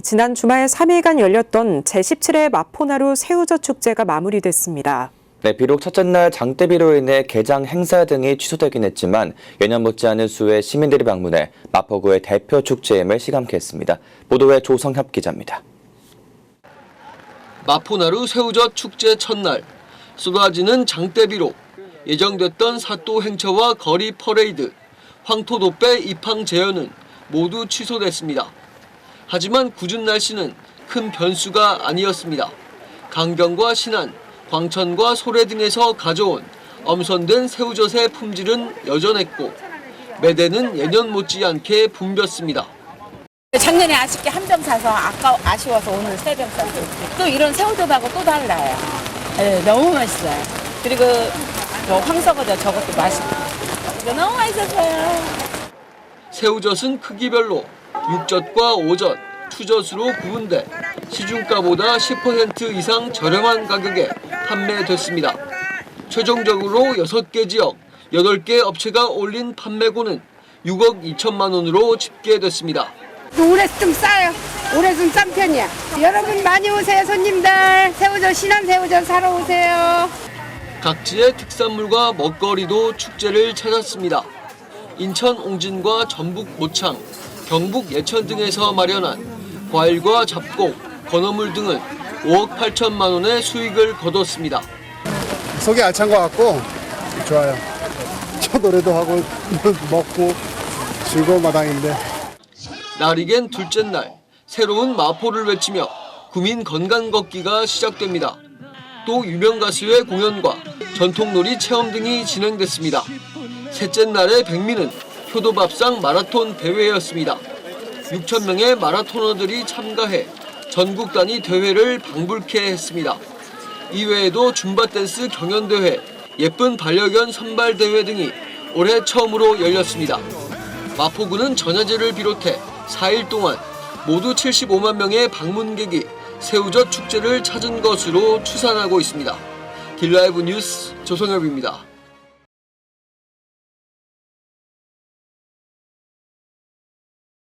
지난 주말 3일간 열렸던 제17회 마포나루 새우젓 축제가 마무리됐습니다. 네, 비록 첫째 날 장대비로 인해 개장 행사 등이 취소되긴 했지만 예년 못지않은 수의 시민들이 방문해 마포구의 대표 축제임을 시감케 했습니다. 보도에 조성협 기자입니다. 마포나루 새우젓 축제 첫날 쏟아지는 장대비로 예정됐던 사또 행차와 거리 퍼레이드, 황토도배 입항 제연은 모두 취소됐습니다. 하지만 궂은 날씨는 큰 변수가 아니었습니다. 강경과 신안, 광천과 소래 등에서 가져온 엄선된 새우젓의 품질은 여전했고 매대는 예년 못지않게 붐볐습니다. 작년에 아쉽게 한 병 사서 아까 아쉬워서 오늘 세병 샀어요. 또 이런 새우젓하고 또 달라요. 네, 너무 맛있어요. 그리고 저 황석어젓 저것도 맛있고. 너무 맛있었어요. 새우젓은 크기별로 육젓과 오젓, 투젓으로 구분돼 시중가보다 10% 이상 저렴한 가격에 판매됐습니다. 최종적으로 6개 지역, 8개 업체가 올린 판매고는 6억 2천만 원으로 집계됐습니다. 올해 좀 싸요. 올해 좀 싼 편이야. 여러분 많이 오세요, 손님들. 새우젓, 신한 새우젓 사러 오세요. 각지의 특산물과 먹거리도 축제를 찾았습니다. 인천 옹진과 전북 모창, 경북 예천 등에서 마련한 과일과 잡곡, 건어물 등은 5억 8천만 원의 수익을 거뒀습니다. 속이 알찬 것 같고 좋아요. 첫 노래도 하고 먹고 즐거운 마당인데 날이겐 둘째 날 새로운 마포를 외치며 구민 건강 걷기가 시작됩니다. 또 유명 가수의 공연과 전통놀이 체험 등이 진행됐습니다. 셋째 날의 백미는 효도밥상 마라톤 대회였습니다. 6천 명의 마라토너들이 참가해 전국 단위 대회를 방불케 했습니다. 이외에도 줌바 댄스 경연 대회, 예쁜 반려견 선발 대회 등이 올해 처음으로 열렸습니다. 마포구는 전야제를 비롯해 4일 동안 모두 75만 명의 방문객이 새우젓 축제를 찾은 것으로 추산하고 있습니다. 딜라이브 뉴스 조성엽입니다.